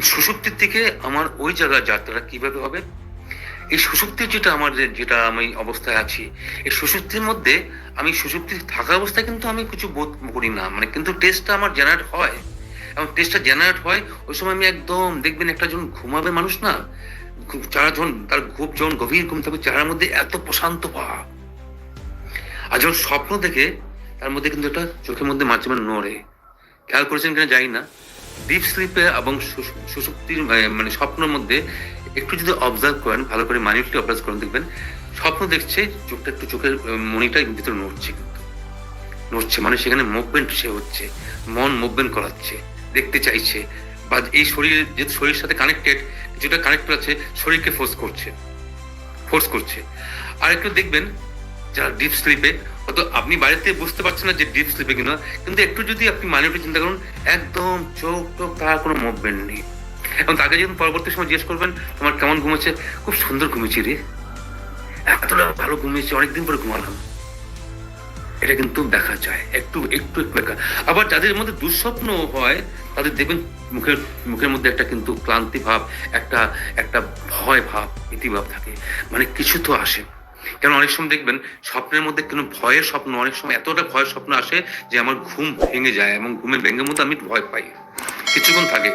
সুষুপ্তির থেকে আমার ওই জায়গার যাত্রাটা কীভাবে হবে? এই সুষুপ্তির যেটা আমার যেটা আমি অবস্থায় আছি, এই সুষুপ্তির মধ্যে আমি সুষুপ্তি থাকা অবস্থায় কিন্তু আমি কিছু বোধ করি না। মানে কিন্তু টেস্টটা আমার জেনারেট হয়। এবং টেস্টটা জেনারেট হয়, ওই সময় আমি একদম দেখবেন একটা যখন ঘুমাবে মানুষ না চারা যখন তার ঘুম যখন গভীর ঘুম থাকবে, চারার মধ্যে এত প্রশান্ত ভাব আর যখন স্বপ্ন দেখে, তার মধ্যে কিন্তু একটা চোখের মধ্যে মাঝে মাঝে নড়ে। খেয়াল করেছেন কিনা? জানি না। ডিপ স্লিপে এবং সু- সুষুপ্তির মানে স্বপ্নের মধ্যে একটু যদি অবজার্ভ করেন, ভালো করে মাইনিউটলি অবজার্ভ করেন দেখবেন, স্বপ্ন দেখছে, চোখটা একটু চোখের মনিটা ভিতরে নড়ছে নড়ছে মানে সেখানে মুভমেন্ট সে হচ্ছে, মন মুভমেন্ট করাচ্ছে, দেখতে চাইছে, বা এই শরীর, যেহেতু শরীরের সাথে কানেক্টেড যেটা কানেক্ট আছে শরীরকে ফোর্স করছে ফোর্স করছে। আর একটু দেখবেন, যারা ডিপ স্লিপে হয়তো আপনি বাড়িতে বুঝতে পারছেন না যে ডিপ স্লিপে কিনা, কিন্তু একটু যদি আপনি মাইন্ডে চিন্তা করুন, একদম চোখ টোক তার কোনো মুভমেন্ট নেই। এবং তাকে যখন পরবর্তী সময় জিজ্ঞেস করবেন, তোমার কেমন ঘুমেছে খুব সুন্দর ঘুমিয়েছি রে। এতটা ভালো ঘুমিয়েছি, অনেকদিন পরে ঘুমালাম। এটা কিন্তু দেখা যায়, একটু একটু একটু দেখা। আবার যাদের মধ্যে দুঃস্বপ্ন হয়, তাদের দেখবেন মুখের মুখের মধ্যে একটা কিন্তু ক্লান্তি ভাব, একটা একটা ভয় ভাব ইতিভাব থাকে। মানে কিছু তো আসে কেন অনেক সময় দেখবেন, স্বপ্নের মধ্যে কোনো ভয়ের স্বপ্ন, অনেক সময় এতটা ভয়ের স্বপ্ন আসে যে আমার ঘুম ভেঙে যায় এবং ঘুমে ভেঙে মধ্যে আমি ভয় পাই। কিছুক্ষণ থাকে,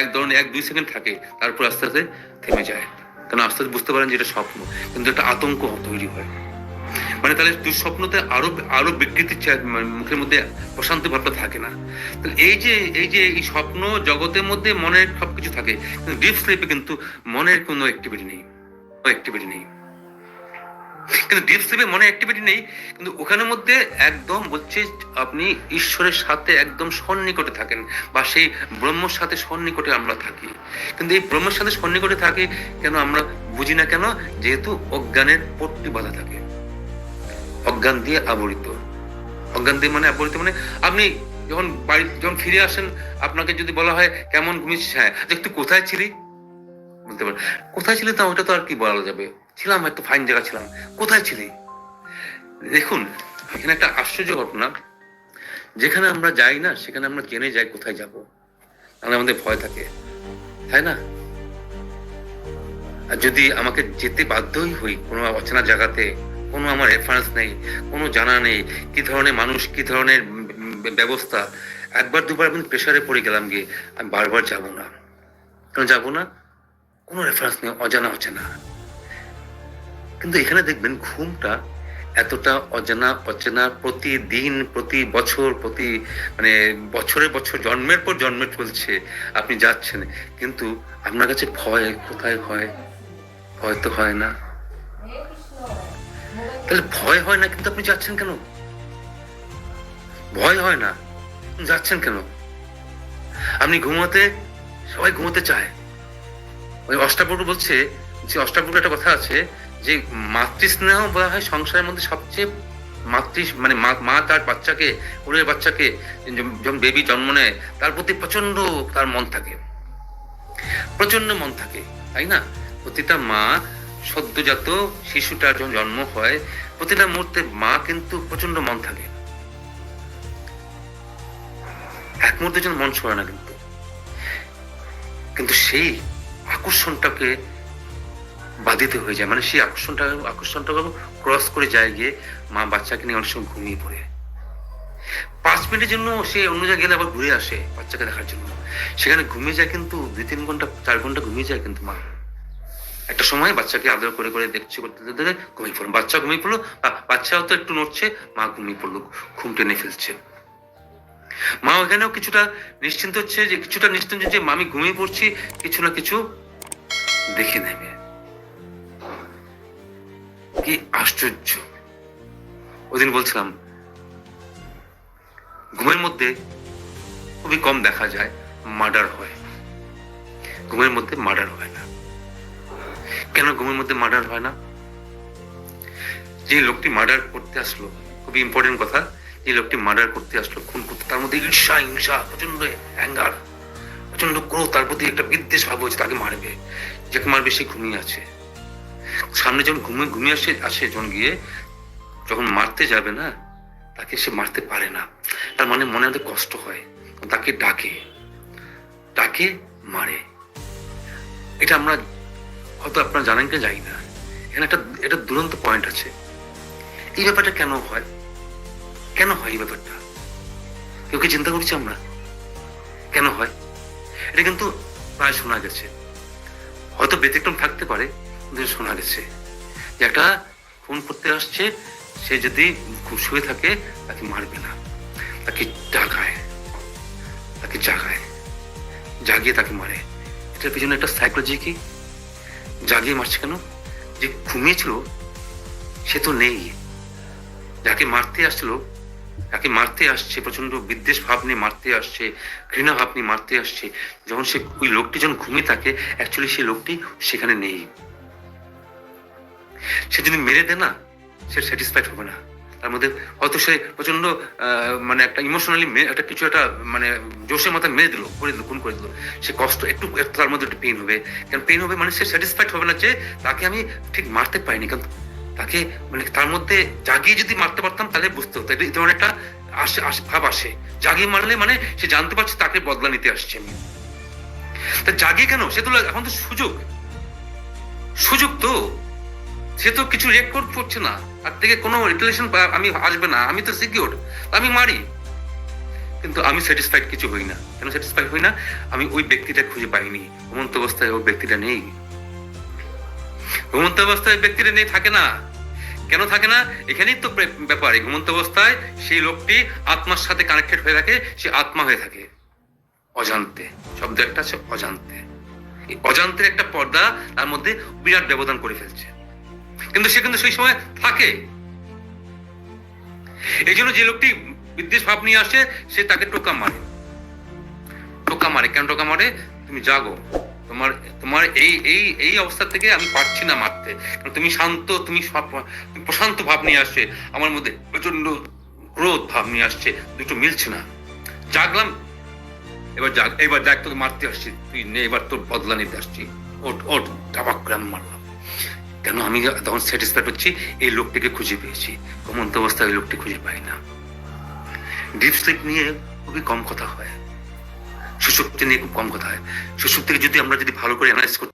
এক ধরনের এক দুই সেকেন্ড থাকে, তারপর আস্তে আস্তে থেমে যায়। কারণ আস্তে আস্তে বুঝতে পারেন যে এটা স্বপ্ন, কিন্তু একটা আতঙ্ক তৈরি হয়। মানে তাহলে দুঃস্বপ্নতে আরও আরও বিকৃতি মানে মুখের মধ্যে প্রশান্তি ভাবটা থাকে না। এই যে এই যে, এই স্বপ্ন জগতের মধ্যে মনের সবকিছু থাকে ডিপ স্লিপে কিন্তু মনের কোনো অ্যাক্টিভিটি নেই অ্যাক্টিভিটি নেই। কিন্তু ডিপ স্লিপে মনে অ্যাক্টিভিটি নেই, কিন্তু ওখানের মধ্যে একদম বলছে আপনি ঈশ্বরের সাথে একদম সন্নিকটে থাকেন বা সেই ব্রহ্মর সাথে সন্নিকটে আমরা থাকি। কিন্তু এই ব্রহ্মের সাথে সন্নিকটে থাকি কেন আমরা বুঝি না কেন? যেহেতু অজ্ঞানের পট্টি বাধা থাকে। অজ্ঞান দিয়ে আবরিত। অজ্ঞান দিয়ে মানে আবরিত মানে আপনি যখন বাড়ি, যখন ফিরে আসেন, আপনাকে যদি বলা হয়, কেমন ঘুমিয়েছিস? হ্যাঁ তুই কোথায় ছিলি? বলতে পারেন। কোথায় ছিলি তা ওটা তো আর কি বলা যাবে? ছিলাম, একটু ফাইন জায়গা ছিলাম। কোথায় ছিলি? দেখুন, এখানে একটা আশ্চর্য ঘটনা। যেখানে আমরা যাই না, সেখানে আমরা জেনে যাই, কোথায় যাব? তাহলে আমাদের ভয় থাকে। তাই না? আর যদি আমাকে যেতে বাধ্যই হই কোনো অচেনা জায়গাতে, কোনো আমার রেফারেন্স নেই, কোনো জানা নেই, কি ধরনের মানুষ, কি ধরনের ব্যবস্থা, একবার দুবার আমি প্রেশারে পড়ে গেলাম গিয়ে আমি বারবার যাব না। কেন যাব না? কোনো রেফারেন্স নেই, অজানা অচেনা। কিন্তু এখানে দেখবেন ঘুমটা এতটা অজানা, অচেনা, প্রতিদিন, প্রতি বছর, প্রতি মানে বছরে বছর, জন্মের পর জন্মে চলছে, আপনি যাচ্ছেন। কিন্তু আপনার কাছে ভয় কোথায় হয়? ভয় তো হয় না। তাহলে ভয় হয় না, কিন্তু আপনি যাচ্ছেন কেন? ভয় হয় না, যাচ্ছেন কেন? আপনি ঘুমাতে, সবাই ঘুমাতে চায়। ওই অষ্টাপটু বলছে যে অষ্টাপটু একটা কথা আছে যে মাতৃস্নেহ বলা হয় সংসারের মধ্যে সবচেয়ে মাতৃ মানে মা তার বাচ্চাকে ওরের বাচ্চাকে যখন- বেবি জন্ম নেয়, তার প্রতি প্রচণ্ড তার মন থাকে। প্রচণ্ড মন থাকে, তাই না? প্রতিটা মা সদ্যজাত শিশুটার যখন জন্ম হয়, প্রতিটা মুহূর্তে মা কিন্তু প্রচণ্ড মন থাকে। এক মুহূর্তে জন্য মন ছড়ে না কিন্তু। কিন্তু সেই আকর্ষণটাকে বাধিত হয়ে যায়। মানে সেই আকর্ষণটা আকর্ষণটাকে ক্রস করে যায় গিয়ে মা বাচ্চাকে নিয়ে অনেক সময় ঘুমিয়ে পড়ে। পাঁচ মিনিটের জন্য সে অন্য জায়গায় গেলে আবার ঘুরে আসে বাচ্চাকে দেখার জন্য। সেখানে ঘুমিয়ে যায় কিন্তু দুই, তিন ঘণ্টা, চার ঘণ্টা ঘুমিয়ে যায় কিন্তু মা। একটা সময় বাচ্চাকে আদর করে করে দেখছে, করতে করতে ঘুমিয়ে পড়ল। বাচ্চা ঘুমিয়ে পড়ল বাচ্চাও তো একটু নড়ছে, মা ঘুমিয়ে পড়ল, ঘুম টেনে ফেলছে। মা ওখানেও কিছুটা নিশ্চিন্ত হচ্ছে যে, কিছুটা নিশ্চিন্ত যে, মা, আমি ঘুমিয়ে পড়ছি, কিছু না কিছু দেখে নেবে। কি আশ্চর্য। ওদিন বলছিলাম, ঘুমের মধ্যে খুবই কম দেখা যায় মার্ডার হয়। ঘুমের মধ্যে মার্ডার হয় না। কেন ঘুমের মধ্যে মার্ডার হয় না? যে লোকটি মার্ডার করতে আসলো, খুবই ইম্পর্টেন্ট কথা, যে লোকটি মার্ডার করতে আসলো, খুন করতে, তার মধ্যে ঈর্ষা, হিংসা প্রচণ্ড অ্যাঙ্গার প্রচণ্ড ক্রোধ, তার প্রতি একটা বিদ্বেষ ভাব হচ্ছে তাকে মারবে। যাকে মারবে, সে ঘুমিয়ে আছে। সামনে যখন ঘুমিয়ে ঘুমিয়ে আসে আসে যখন গিয়ে যখন মারতে যাবে না, তাকে সে মারতে পারে না। তার মানে মনে মধ্যে কষ্ট হয়। তাকে ডাকে। ডাকে, মারে। এটা আমরা হয়তো আপনারা জানেন কি যাই না। এখানে একটা এটা দুরন্ত পয়েন্ট আছে। এই ব্যাপারটা কেন হয়? কেন হয় এই ব্যাপারটা? কেউ কি চিন্তা করছি আমরা? কেন হয়? এটা কিন্তু প্রায় শোনা গেছে। হয়তো ব্যতিক্রম থাকতে পারে। শোনা গেছে। যে একটা ফোন করতে আসছে, সে যদি শুয়ে থাকে, তাকে মারবে না। তাকে জাগায়। তাকে জাগায়। জাগিয়ে তাকে মারে। এটার পিছনে একটা সাইকোলজি কি? জাগিয়ে মারছে কেন? যে ঘুমিয়েছিল, সে তো নেই। যাকে মারতে আসছিল তাকে মারতে আসছে প্রচণ্ড বিদ্বেষ ভাব নিয়ে মারতে আসছে, ঘৃণা ভাব নিয়ে মারতে আসছে, যখন সে ওই লোকটি যখন ঘুমিয়ে থাকে অ্যাকচুয়ালি সেই লোকটি সেখানে নেই। সে যদি মেরে দেয় না, সে স্যাটিসফাইড হবে না। তার মধ্যে হয়তো সে প্রচণ্ড মানে একটা ইমোশনালি একটা কিছু একটা মানে জোশের মাথায় মেরে দিল, করে দিল, খুন করে দিল। সে কষ্ট একটু তার মধ্যে একটু পেইন হবে। কারণ পেইন হবে মানে সে স্যাটিসফাইড হবে না যে তাকে আমি ঠিক মারতে পারিনি। কারণ তাকে মানে তার মধ্যে জাগিয়ে যদি মারতে পারতাম তাহলে বুঝতে হতো। এটা যেমন একটা আসে আসে ভাব আসে। জাগিয়ে মারলে মানে সে জানতে পারছে তাকে বদলা নিতে আসছে। আমি তা জাগিয়ে কেন? সে তো এখন তো সুযোগ। সুযোগ তো। সে তো কিছু রেকর্ড করছে না। আর থেকে কোনো রিলেশন আমি আসবে না, আমি তো সিকিউর আমি মারি। কিন্তু আমি স্যাটিসফাইড কিছু হই না। কেন স্যাটিসফাইড হই না? আমি ওই ব্যক্তিটা খুঁজে পাইনি। ঘুমন্ত অবস্থায় ওই ব্যক্তিটা নেই। ঘুমন্ত অবস্থায় ওই ব্যক্তিটা নেই, থাকে না। কেন থাকে না? এখানেই তো ব্যাপ- ব্যাপার। এই ঘুমন্ত অবস্থায় সেই লোকটি আত্মার সাথে কানেক্টেড হয়ে থাকে, সে আত্মা হয়ে থাকে। অজান্তে। শব্দ একটা আছে অজান্তে। অজান্তের একটা পর্দা তার মধ্যে বিরাট ব্যবধান করে ফেলছে। কিন্তু সে কিন্তু সেই সময় থাকে। এই জন্য যে লোকটি বিদ্বেষ ভাব নিয়ে আসে, সে তাকে টোকা মারে। টোকা মারে। কেন টোকা মারে? তুমি জাগো। তোমার তোমার এই এই এই অবস্থা থেকে আমি পারছি না মারতে। কারণ তুমি শান্ত, তুমি প্রশান্ত ভাব নিয়ে আসছে। আমার মধ্যে প্রচণ্ড ক্রোধ ভাব নিয়ে আসছে। দুটো মিলছে না। জাগলাম। এবার জাগ, এবার দেখ তোকে মারতে আসছি। তুই নে, এবার তোর বদলা নিতে আসছি। ওট ওট টাবাক করে মারলাম। কেন আমি তখন স্যাটিসফাইড হচ্ছি, এই লোকটিকে খুঁজে পেয়েছি। ঘুমন্ত অবস্থায় ওই লোকটি খুঁজে পাই না। ডিপ স্লিপ নিয়ে খুবই কম কথা হয়। সুষুপ্তি নিয়ে খুব কম কথা হয়। সুষুপ্তিকে যদি আমরা যদি ভালো করে অ্যানালাইজ করতে